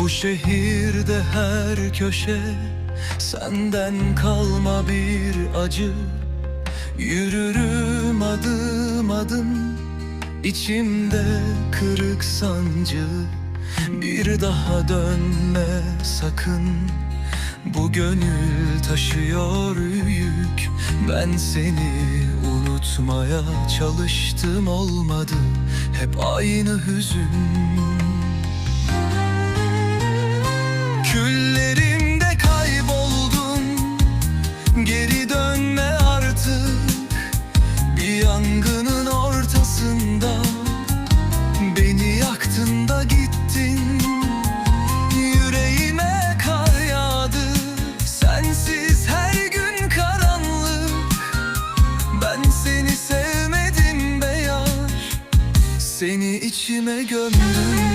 Bu şehirde her köşe Senden kalma bir acı. Yürürüm adım adım İçimde kırık sancı. Bir daha dönme sakın. Bu gönül taşıyor yük. Ben seni unutmaya çalıştım olmadı. Hep aynı hüzün yangının ortasında Beni yaktın da gittin. Yüreğime kar yağdı Sensiz her gün karanlık. Ben seni sevmedim be yar Seni içime gömdüm